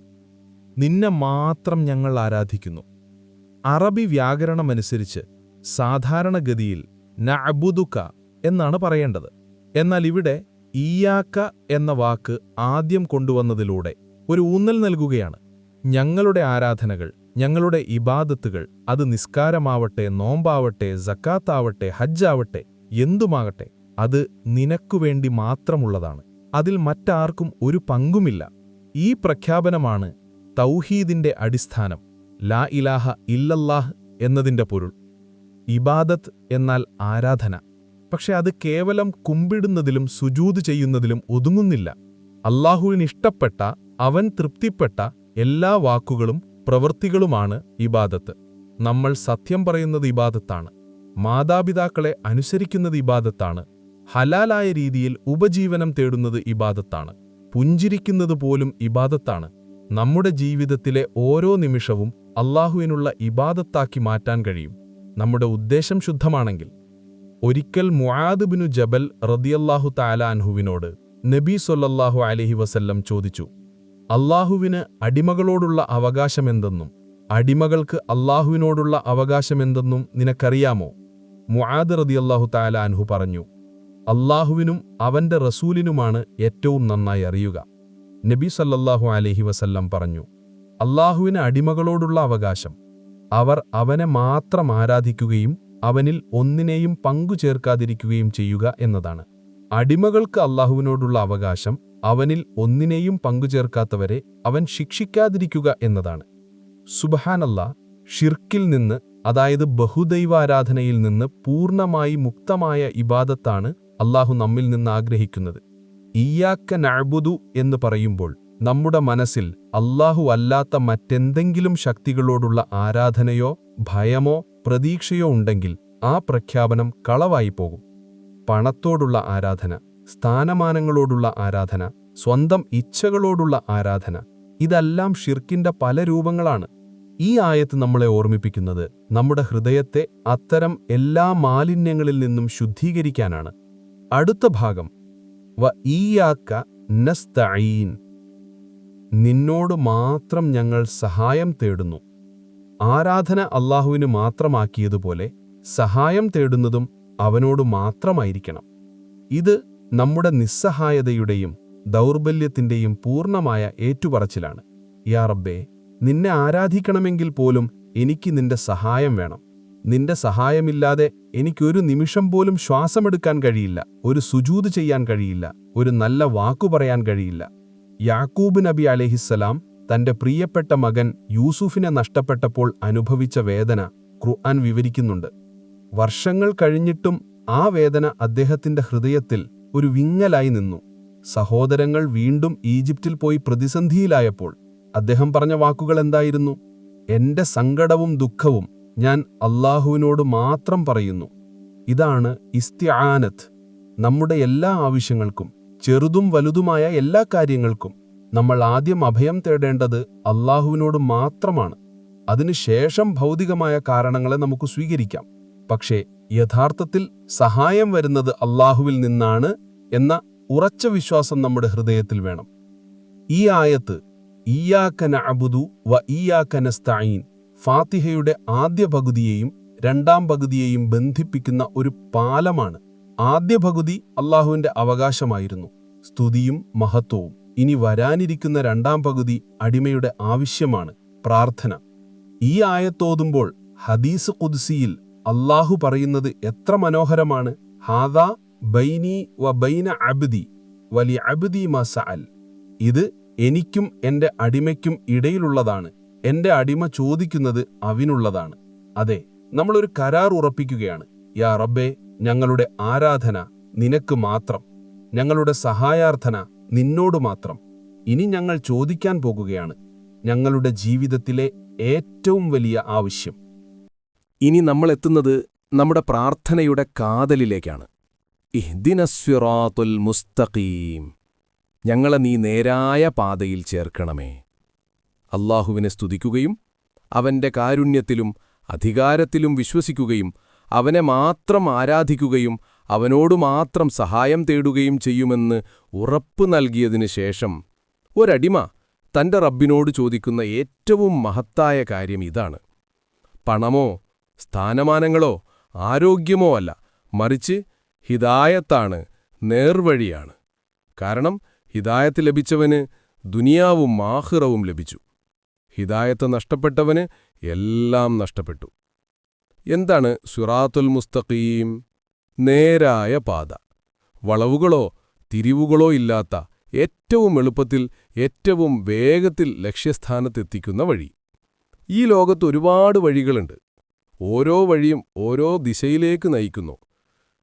നിന്നെ മാത്രം ഞങ്ങൾ ആരാധിക്കുന്നു. അറബി വ്യാകരണമനുസരിച്ച് സാധാരണഗതിയിൽ നഅബുദുക എന്നാണ് പറയേണ്ടത്. എന്നാൽ ഇവിടെ ഈയാക്ക എന്ന വാക്ക് ആദ്യം കൊണ്ടുവന്നതിലൂടെ ഒരു ഊന്നൽ നൽകുകയാണ്. ഞങ്ങളുടെ ആരാധനകൾ ഞങ്ങളുടെ ഇബാദത്തുകൾ അത് നിസ്കാരമാവട്ടെ നോമ്പാവട്ടെ സക്കാത്താവട്ടെ ഹജ്ജാവട്ടെ എന്തുമാകട്ടെ അത് നിനക്കുവേണ്ടി മാത്രമുള്ളതാണ്. അതിൽ മറ്റാർക്കും ഒരു പങ്കുമില്ല. ഈ പ്രഖ്യാപനമാണ് തൗഹീദിന്റെ അടിസ്ഥാനം. ലാ ഇലാഹ ഇല്ലല്ലാഹ് എന്നതിന്റെ പൊരുൾ. ഇബാദത്ത് എന്നാൽ ആരാധന. പക്ഷെ അത് കേവലം കുമ്പിടുന്നതിലും സുജൂത് ചെയ്യുന്നതിലും ഒതുങ്ങുന്നില്ല. അള്ളാഹുവിനിഷ്ടപ്പെട്ട അവൻ തൃപ്തിപ്പെട്ട എല്ലാ വാക്കുകളും പ്രവൃത്തികളുമാണ് ഇബാദത്ത്. നമ്മൾ സത്യം പറയുന്നത് ഇബാദത്താണ്. മാതാപിതാക്കളെ അനുസരിക്കുന്നത് ഇബാദത്താണ്. ഹലാലായ രീതിയിൽ ഉപജീവനം തേടുന്നത് ഇബാദത്താണ്. പുഞ്ചിരിക്കുന്നത് പോലും ഇബാദത്താണ്. നമ്മുടെ ജീവിതത്തിലെ ഓരോ നിമിഷവും അള്ളാഹുവിനുള്ള ഇബാദത്താക്കി മാറ്റാൻ കഴിയും. നമ്മുടെ ഉദ്ദേശം ശുദ്ധമാണെങ്കിൽ. ഒരിക്കൽ മുആദ് ബിനു ജബൽ റദിയല്ലാഹു താല അൻഹുവിനോട് നബി സ്വല്ലല്ലാഹു അലഹി വസല്ലം ചോദിച്ചു അള്ളാഹുവിന് അടിമകളോടുള്ള അവകാശമെന്തെന്നും അടിമകൾക്ക് അള്ളാഹുവിനോടുള്ള അവകാശമെന്തെന്നും നിനക്കറിയാമോ? മുആദ് അള്ളാഹു താല അൻഹു പറഞ്ഞു അള്ളാഹുവിനും അവന്റെ റസൂലിനുമാണ് ഏറ്റവും നന്നായി അറിയുക. നബി സല്ലല്ലാഹു അലഹി വസല്ലം പറഞ്ഞു അള്ളാഹുവിന് അടിമകളോടുള്ള അവകാശം അവർ അവനെ മാത്രം ആരാധിക്കുകയും അവനിൽ ഒന്നിനെയും പങ്കുചേർക്കാതിരിക്കുകയും ചെയ്യുക എന്നതാണ്. അടിമകൾക്ക് അള്ളാഹുവിനോടുള്ള അവകാശം അവനിൽ ഒന്നിനെയും പങ്കുചേർക്കാത്തവരെ അവൻ ശിക്ഷിക്കാതിരിക്കുക എന്നതാണ്. സുബഹാനല്ല ഷിർക്കിൽ നിന്ന് അതായത് ബഹുദൈവാരാധനയിൽ നിന്ന് പൂർണമായി മുക്തമായ ഇബാദത്താണ് അള്ളാഹു നമ്മിൽ നിന്ന് ആഗ്രഹിക്കുന്നത്. ഈയാക്ക നഅബുദു എന്ന് പറയുമ്പോൾ നമ്മുടെ മനസ്സിൽ അല്ലാഹു അല്ലാത്ത മറ്റെന്തെങ്കിലും ശക്തികളോടുള്ള ആരാധനയോ ഭയമോ പ്രതീക്ഷയോ ഉണ്ടെങ്കിൽ ആ പ്രഖ്യാപനം കളവായി പോകും. പണത്തോടുള്ള ആരാധന. സ്ഥാനമാനങ്ങളോടുള്ള ആരാധന സ്വന്തം ഇച്ഛകളോടുള്ള ആരാധന ഇതെല്ലാം ഷിർക്കിന്റെ പല രൂപങ്ങളാണ്. ഈ ആയത്ത് നമ്മളെ ഓർമ്മിപ്പിക്കുന്നത് നമ്മുടെ ഹൃദയത്തെ അത്തരം എല്ലാ മാലിന്യങ്ങളിൽ നിന്നും ശുദ്ധീകരിക്കാനാണ്. അടുത്ത ഭാഗം. വ ഈയാക്ക നസ്തഈൻ. നിന്നോട് മാത്രം ഞങ്ങൾ സഹായം തേടുന്നു. ആരാധന അള്ളാഹുവിന് മാത്രമാക്കിയതുപോലെ സഹായം തേടുന്നതും അവനോട് മാത്രമായിരിക്കണം. ഇത് നമ്മുടെ നിസ്സഹായതയുടെയും ദൗർബല്യത്തിന്റെയും പൂർണമായ ഏറ്റുപറച്ചിലാണ്. യാ റബ്ബേ നിന്നെ ആരാധിക്കണമെങ്കിൽ പോലും എനിക്ക് നിന്റെ സഹായം വേണം. നിന്റെ സഹായമില്ലാതെ എനിക്കൊരു നിമിഷം പോലും ശ്വാസമെടുക്കാൻ കഴിയില്ല ഒരു സുജൂത് ചെയ്യാൻ കഴിയില്ല ഒരു നല്ല വാക്കു പറയാൻ കഴിയില്ല. യാക്കൂബ് നബി അലഹിസ്സലാം തന്റെ പ്രിയപ്പെട്ട മകൻ യൂസുഫിനെ നഷ്ടപ്പെട്ടപ്പോൾ അനുഭവിച്ച വേദന ഖുർആൻ വിവരിക്കുന്നുണ്ട്. വർഷങ്ങൾ കഴിഞ്ഞിട്ടും ആ വേദന അദ്ദേഹത്തിന്റെ ഹൃദയത്തിൽ ഒരു വിങ്ങലായി നിന്നു. സഹോദരങ്ങൾ വീണ്ടും ഈജിപ്തിൽ പോയി പ്രതിസന്ധിയിലായപ്പോൾ അദ്ദേഹം പറഞ്ഞ വാക്കുകൾ എന്തായിരുന്നു? എന്റെ സങ്കടവും ദുഃഖവും ഞാൻ അള്ളാഹുവിനോട് മാത്രം പറയുന്നു. ഇതാണ് ഇസ്ത്യാനത്ത് നമ്മുടെ എല്ലാ ആവശ്യങ്ങൾക്കും ചെറുതും വലുതുമായ എല്ലാ കാര്യങ്ങൾക്കും നമ്മൾ ആദ്യം അഭയം തേടേണ്ടത് അള്ളാഹുവിനോട് മാത്രമാണ്. അതിനുശേഷം ഭൗതികമായ കാരണങ്ങളെ നമുക്ക് സ്വീകരിക്കാം. പക്ഷേ യഥാർത്ഥത്തിൽ സഹായം വരുന്നത് അള്ളാഹുവിൽ നിന്നാണ് എന്ന ഉറച്ച വിശ്വാസം നമ്മുടെ ഹൃദയത്തിൽ വേണം. ഈ ആയത്ത് ഈയാക്കന അബുദു വ ഈയാക്ക നസ്തഈൻ ഫാത്തിഹയുടെ ആദ്യ പകുതിയെയും രണ്ടാം പകുതിയെയും ബന്ധിപ്പിക്കുന്ന ഒരു പാലമാണ്. ആദ്യ പകുതി അള്ളാഹുവിന്റെ അവകാശമായിരുന്നു. സ്തുതിയും മഹത്വവും. ഇനി വരാനിരിക്കുന്ന രണ്ടാം പകുതി അടിമയുടെ ആവശ്യമാണ് പ്രാർത്ഥന. ഈ ആയത്തോതുമ്പോൾ ഹദീസ് കുദ്സിയിൽ അള്ളാഹു പറയുന്നത് എത്ര മനോഹരമാണ്. ഹാദാ ബൈനി വ ബൈന അബ്ദി വലി അബ്ദി മസഅൽ ഇത് എനിക്കും എന്റെ അടിമയ്ക്കും ഇടയിലുള്ളതാണ്. എന്റെ അടിമ ചോദിക്കുന്നത് അവനുള്ളതാണ്. അതെ നമ്മളൊരു കരാർ ഉറപ്പിക്കുകയാണ്. യാ റബ്ബേ ഞങ്ങളുടെ ആരാധന നിനക്ക് മാത്രം. ഞങ്ങളുടെ സഹായാർത്ഥന നിന്നോട് മാത്രം. ഇനി ഞങ്ങൾ ചോദിക്കാൻ പോകുകയാണ്. ഞങ്ങളുടെ ജീവിതത്തിലെ ഏറ്റവും വലിയ ആവശ്യം. ഇനി നമ്മൾ എത്തുന്നത് നമ്മുടെ പ്രാർത്ഥനയുടെ കാതലിലേക്കാണ്. ഇഹ്ദിനസ്വിറാത്തുൽ മുസ്തഖീം. ഞങ്ങളെ നീ നേരായ പാതയിൽ ചേർക്കണമേ. അള്ളാഹുവിനെ സ്തുതിക്കുകയും അവന്റെ കാരുണ്യത്തിലും അധികാരത്തിലും വിശ്വസിക്കുകയും അവനെ മാത്രം ആരാധിക്കുകയും അവനോടു മാത്രം സഹായം തേടുകയും ചെയ്യുമെന്ന് ഉറപ്പു നൽകിയതിനു ശേഷം ഒരടിമ തന്റെ റബ്ബിനോട് ചോദിക്കുന്ന ഏറ്റവും മഹത്തായ കാര്യം ഇതാണ്. പണമോ സ്ഥാനമാനങ്ങളോ ആരോഗ്യമോ അല്ല മറിച്ച് ഹിദായത്താണ് നേർവഴിയാണ്. കാരണം ഹിദായത്ത് ലഭിച്ചവന് ദുനിയാവും മാഹിറവും ലഭിച്ചു. ഹിദായത്ത് നഷ്ടപ്പെട്ടവന് എല്ലാം നഷ്ടപ്പെട്ടു. എന്താണ് സുറാത്തുൽ മുസ്തഖീം? നേരായ പാത. വളവുകളോ തിരിവുകളോ ഇല്ലാത്ത ഏറ്റവും എളുപ്പത്തിൽ ഏറ്റവും വേഗത്തിൽ ലക്ഷ്യസ്ഥാനത്തെത്തിക്കുന്ന വഴി. ഈ ലോകത്ത് ഒരുപാട് വഴികളുണ്ട്. ഓരോ വഴിയും ഓരോ ദിശയിലേക്ക് നയിക്കുന്നു.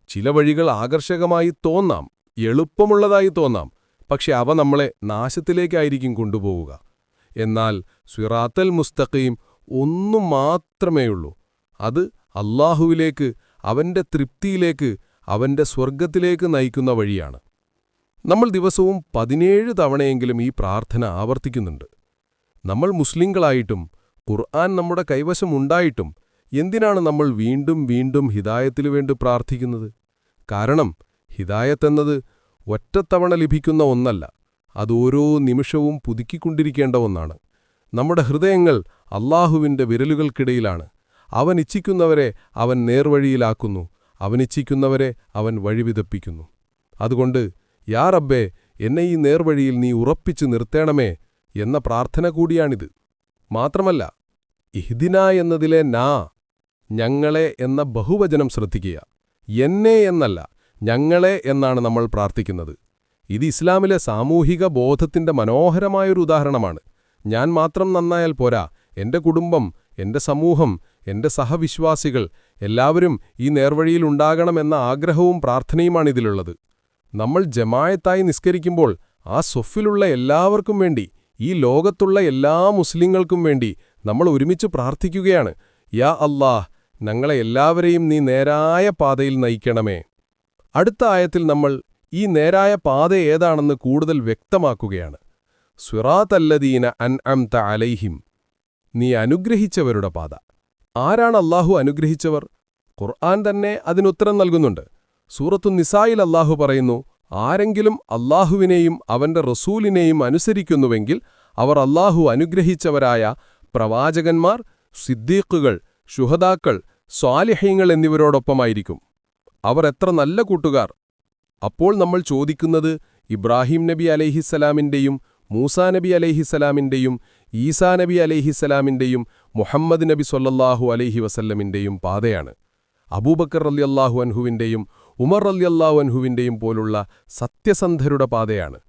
ചില വഴികൾ ആകർഷകമായി തോന്നാം എളുപ്പമുള്ളതായി തോന്നാം പക്ഷെ അവ നമ്മളെ നാശത്തിലേക്കായിരിക്കും കൊണ്ടുപോവുക. എന്നാൽ സ്വിറാത്തൽ മുസ്തഖീം ഒന്നു മാത്രമേയുള്ളൂ അത് അള്ളാഹുവിലേക്ക് അവന്റെ തൃപ്തിയിലേക്ക് അവന്റെ സ്വർഗത്തിലേക്ക് നയിക്കുന്ന വഴിയാണ്. നമ്മൾ ദിവസവും പതിനേഴ് തവണയെങ്കിലും ഈ പ്രാർത്ഥന ആവർത്തിക്കുന്നുണ്ട്. നമ്മൾ മുസ്ലിങ്ങളായിട്ടും ഖുർആൻ നമ്മുടെ കൈവശമുണ്ടായിട്ടും എന്തിനാണ് നമ്മൾ വീണ്ടും വീണ്ടും ഹിദായത്തിനു വേണ്ടി പ്രാർത്ഥിക്കുന്നത്? കാരണം ഹിദായത്തെന്നത് ഒറ്റത്തവണ ലഭിക്കുന്ന ഒന്നല്ല അത് ഓരോ നിമിഷവും പുതുക്കിക്കൊണ്ടിരിക്കേണ്ട ഒന്നാണ്. നമ്മുടെ ഹൃദയങ്ങൾ അള്ളാഹുവിന്റെ വിരലുകൾക്കിടയിലാണ്. അവൻ ഇച്ഛിക്കുന്നവരെ അവൻ നേർവഴിയിലാക്കുന്നു അവനിച്ഛിക്കുന്നവരെ അവൻ വഴിവിതപ്പിക്കുന്നു. അതുകൊണ്ട് യാ റബ്ബേ എന്നെ ഈ നേർവഴിയിൽ നീ ഉറപ്പിച്ചു നിർത്തേണമേ എന്ന പ്രാർത്ഥന കൂടിയാണിത്. മാത്രമല്ല ഇഹ്ദിന എന്നതിലെ നാ ഞങ്ങളെ എന്ന ബഹുവചനം ശ്രദ്ധിക്കുക. എന്നെ എന്നല്ല ഞങ്ങളെ എന്നാണ് നമ്മൾ പ്രാർത്ഥിക്കുന്നത്. ഇത് ഇസ്ലാമിലെ സാമൂഹിക ബോധത്തിന്റെ മനോഹരമായൊരു ഉദാഹരണമാണ്. ഞാൻ മാത്രം നന്നായാൽ പോരാ എന്റെ കുടുംബം എന്റെ സമൂഹം എന്റെ സഹവിശ്വാസികൾ എല്ലാവരും ഈ നേർവഴിയിൽ ഉണ്ടാകണമെന്ന ആഗ്രഹവും പ്രാർത്ഥനയുമാണ് ഇതിലുള്ളത്. നമ്മൾ ജമായത്തായി നിസ്കരിക്കുമ്പോൾ ആ സൊഫിലുള്ള എല്ലാവർക്കും വേണ്ടി ഈ ലോകത്തുള്ള എല്ലാ മുസ്ലിങ്ങൾക്കും വേണ്ടി നമ്മൾ ഒരുമിച്ച് പ്രാർത്ഥിക്കുകയാണ്. യാ അല്ലാഹ് ഞങ്ങളെ എല്ലാവരെയും നീ നേരായ പാതയിൽ നയിക്കണമേ. അടുത്ത ആയത്തിൽ നമ്മൾ ഈ നേരായ പാത ഏതാണെന്ന് കൂടുതൽ വ്യക്തമാക്കുകയാണ്. സ്വിറാത്തല്ലദീന അൻ അംത അലൈഹിം നീ അനുഗ്രഹിച്ചവരുടെ പാത. ആരാണ് അല്ലാഹു അനുഗ്രഹിച്ചവർ? ഖുർആൻ തന്നെ അതിനുത്തരം നൽകുന്നുണ്ട്. സൂറത്തു നിസായിൽ അല്ലാഹു പറയുന്നു ആരെങ്കിലും അല്ലാഹുവിനെയും അവന്റെ റസൂലിനെയും അനുസരിക്കുന്നുവെങ്കിൽ അവർ അല്ലാഹു അനുഗ്രഹിച്ചവരായ പ്രവാചകന്മാർ സിദ്ദീഖുകൾ ശുഹദാക്കൾ സ്വാലിഹ്യങ്ങൾ എന്നിവരോടൊപ്പമായിരിക്കും. അവർ എത്ര നല്ല കൂട്ടുകാർ. അപ്പോൾ നമ്മൾ ചോദിക്കുന്നത് ഇബ്രാഹിം നബി അലൈഹിസ്സലാമിന്റെയും മൂസാ നബി അലൈഹിസ്സലാമിന്റെയും ഈസാ നബി അലൈഹിസ്സലാമിന്റെയും മുഹമ്മദ് നബി സൊല്ലാഹു അലൈഹി വസല്ലമിന്റെയും പാതയാണ്. അബൂബക്കർ അല്ലാഹു അൻഹുവിന്റെയും ഉമർ അല്ലാഹു അൻഹുവിന്റെയും പോലുള്ള സത്യസന്ധരുടെ പാതയാണ്.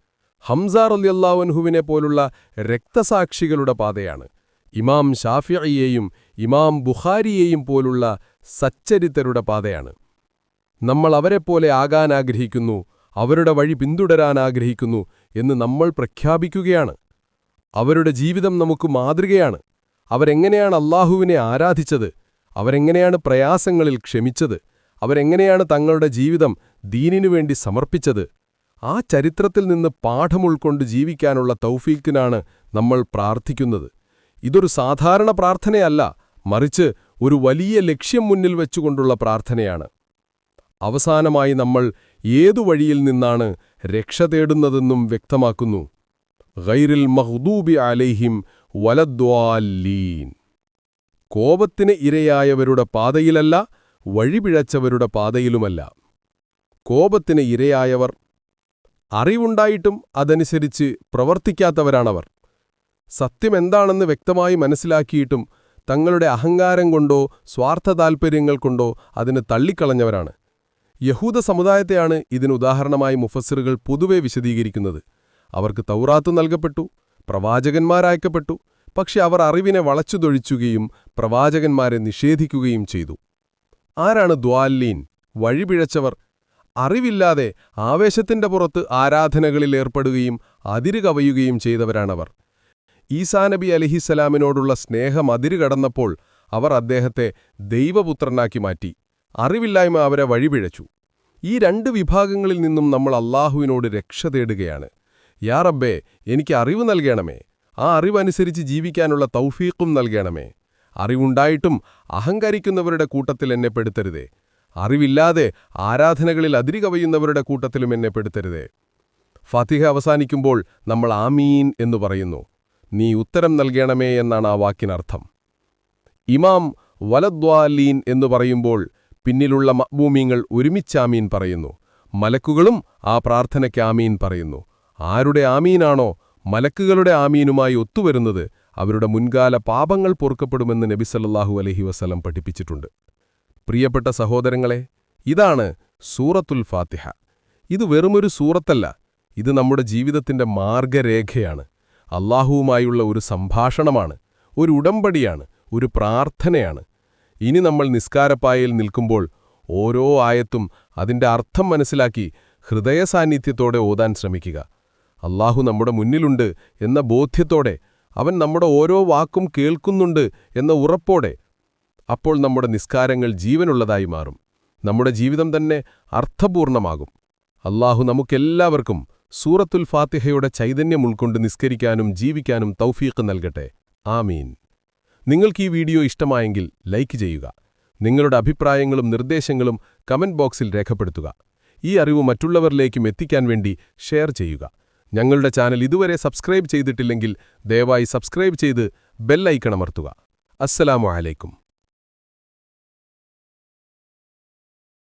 ഹംസ അല്ലാഹു അൻഹുവിനെ പോലുള്ള രക്തസാക്ഷികളുടെ പാതയാണ്. ഇമാം ഷാഫിയെയും ഇമാം ബുഖാരിയെയും പോലുള്ള സച്ചരിത്തരുടെ പാതയാണ്. നമ്മൾ അവരെപ്പോലെ ആകാൻ ആഗ്രഹിക്കുന്നു അവരുടെ വഴി പിന്തുടരാൻ ആഗ്രഹിക്കുന്നു എന്ന് നമ്മൾ പ്രഖ്യാപിക്കുകയാണ്. അവരുടെ ജീവിതം നമുക്ക് മാതൃകയാണ്. അവരെങ്ങനെയാണ് അള്ളാഹുവിനെ ആരാധിച്ചത്? അവരെങ്ങനെയാണ് പ്രയാസങ്ങളിൽ ക്ഷമിച്ചത്? അവരെങ്ങനെയാണ് തങ്ങളുടെ ജീവിതം ദീനിനു വേണ്ടി സമർപ്പിച്ചത്? ആ ചരിത്രത്തിൽ നിന്ന് പാഠമുൾക്കൊണ്ട് ജീവിക്കാനുള്ള തൗഫീക്കിനാണ് നമ്മൾ പ്രാർത്ഥിക്കുന്നത്. ഇതൊരു സാധാരണ പ്രാർത്ഥനയല്ല മറിച്ച് ഒരു വലിയ ലക്ഷ്യം മുന്നിൽ വെച്ചുകൊണ്ടുള്ള പ്രാർത്ഥനയാണ്. അവസാനമായി നമ്മൾ ഏതു വഴിയിൽ നിന്നാണ് രക്ഷ തേടുന്നതെന്നും വ്യക്തമാക്കുന്നു. ഗൈറിൽ മഹ്ദൂബി അലൈഹിം വലദ്വാലീൻ കോപത്തിന് ഇരയായവരുടെ പാതയിലല്ല വഴിപിഴച്ചവരുടെ പാതയിലുമല്ല. കോപത്തിന് ഇരയായവർ അറിവുണ്ടായിട്ടും അതനുസരിച്ച് പ്രവർത്തിക്കാത്തവരാണവർ. സത്യമെന്താണെന്ന് വ്യക്തമായി മനസ്സിലാക്കിയിട്ടും തങ്ങളുടെ അഹങ്കാരം കൊണ്ടോ സ്വാർത്ഥ താൽപ്പര്യങ്ങൾ കൊണ്ടോ അതിന് തള്ളിക്കളഞ്ഞവരാണ്. യഹൂദ സമുദായത്തെയാണ് ഇതിന് ഉദാഹരണമായി മുഫസ്സിറുകൾ പൊതുവെ വിശദീകരിക്കുന്നത്. അവർക്ക് തൗറാത്ത് നൽകപ്പെട്ടു പ്രവാചകന്മാരയക്കപ്പെട്ടു പക്ഷെ അവർ അറിവിനെ വളച്ചുതൊഴിച്ചുകയും പ്രവാചകന്മാരെ നിഷേധിക്കുകയും ചെയ്തു. ആരാണ് ദ്വാല്ലീൻ? വഴിപിഴച്ചവർ. അറിവില്ലാതെ ആവേശത്തിന്റെ പുറത്ത് ആരാധനകളിൽ ഏർപ്പെടുകയും അതിരുകവയുകയും ചെയ്തവരാണവർ. ഈസാ നബി അലിഹിസലാമിനോടുള്ള സ്നേഹം അതിരുകടന്നപ്പോൾ അവർ അദ്ദേഹത്തെ ദൈവപുത്രനാക്കി മാറ്റി അറിവില്ലായ്മ അവരെ വഴിപിഴച്ചു. ഈ രണ്ട് വിഭാഗങ്ങളിൽ നിന്നും നമ്മൾ അള്ളാഹുവിനോട് രക്ഷ തേടുകയാണ്. യാ റബ്ബേ എനിക്ക് അറിവ് നൽകണമേ. ആ അറിവനുസരിച്ച് ജീവിക്കാനുള്ള തൗഫീഖും നൽകണമേ. അറിവുണ്ടായിട്ടും അഹങ്കരിക്കുന്നവരുടെ കൂട്ടത്തിൽ എന്നെ പെടുത്തരുതേ. അറിവില്ലാതെ ആരാധനകളിൽ അതിരി കവയുന്നവരുടെ കൂട്ടത്തിലും എന്നെ പെടുത്തരുതേ. ഫാത്തിഹ അവസാനിക്കുമ്പോൾ നമ്മൾ ആമീൻ എന്നു പറയുന്നു. നീ ഉത്തരം നൽകണമേ എന്നാണ് ആ വാക്കിനർത്ഥം. ഇമാം വലദ്വാലീൻ എന്നു പറയുമ്പോൾ പിന്നിലുള്ള മക്ബൂമീങ്ങൾ ഒരുമിച്ചാമീൻ പറയുന്നു. മലക്കുകളും ആ പ്രാർത്ഥനയ്ക്ക് ആമീൻ പറയുന്നു. ആരുടെ ആമീനാണോ മലക്കുകളുടെ ആമീനുമായി ഒത്തുവരുന്നത് അവരുടെ മുൻകാല പാപങ്ങൾ പൊറുക്കപ്പെടുമെന്ന് നബിസല്ലാഹു അലഹി വസ്ലം പഠിപ്പിച്ചിട്ടുണ്ട്. പ്രിയപ്പെട്ട സഹോദരങ്ങളെ ഇതാണ് സൂറത്തുൽ ഫാത്തിഹ. ഇത് വെറുമൊരു സൂറത്തല്ല ഇത് നമ്മുടെ ജീവിതത്തിന്റെ മാർഗരേഖയാണ്. അള്ളാഹുവുമായുള്ള ഒരു സംഭാഷണമാണ് ഒരു ഉടമ്പടിയാണ് ഒരു പ്രാർത്ഥനയാണ്. ഇനി നമ്മൾ നിസ്കാരപ്പായയിൽ നിൽക്കുമ്പോൾ ഓരോ ആയത്തും അതിന്റെ അർത്ഥം മനസ്സിലാക്കി ഹൃദയ സാന്നിധ്യത്തോടെ ഓതാൻ ശ്രമിക്കുക. അള്ളാഹു നമ്മുടെ മുന്നിലുണ്ട് എന്ന ബോധ്യത്തോടെ അവൻ നമ്മുടെ ഓരോ വാക്കും കേൾക്കുന്നുണ്ട് എന്ന ഉറപ്പോടെ അപ്പോൾ നമ്മുടെ നിസ്കാരങ്ങൾ ജീവനുള്ളതായി മാറും. നമ്മുടെ ജീവിതം തന്നെ അർത്ഥപൂർണമാകും. അള്ളാഹു നമുക്കെല്ലാവർക്കും സൂറത്തുൽ ഫാത്തിഹയുടെ ചൈതന്യം ഉൾക്കൊണ്ട് നിസ്കരിക്കാനും ജീവിക്കാനും തൗഫീഖ് നൽകട്ടെ. ആമീൻ. നിങ്ങൾക്ക് ഈ വീഡിയോ ഇഷ്ടമായെങ്കിൽ ലൈക്ക് ചെയ്യുക. നിങ്ങളുടെ അഭിപ്രായങ്ങളും നിർദ്ദേശങ്ങളും കമന്റ് ബോക്സിൽ രേഖപ്പെടുത്തുക. ഈ അറിവ് മറ്റുള്ളവരിലേക്കും എത്തിക്കാൻ വേണ്ടി ഷെയർ ചെയ്യുക. ഞങ്ങളുടെ ചാനൽ ഇതുവരെ സബ്സ്ക്രൈബ് ചെയ്തിട്ടില്ലെങ്കിൽ ദയവായി സബ്സ്ക്രൈബ് ചെയ്ത് ബെല്ലൈക്കണമർത്തുക അസ്സലാമു അലൈക്കും.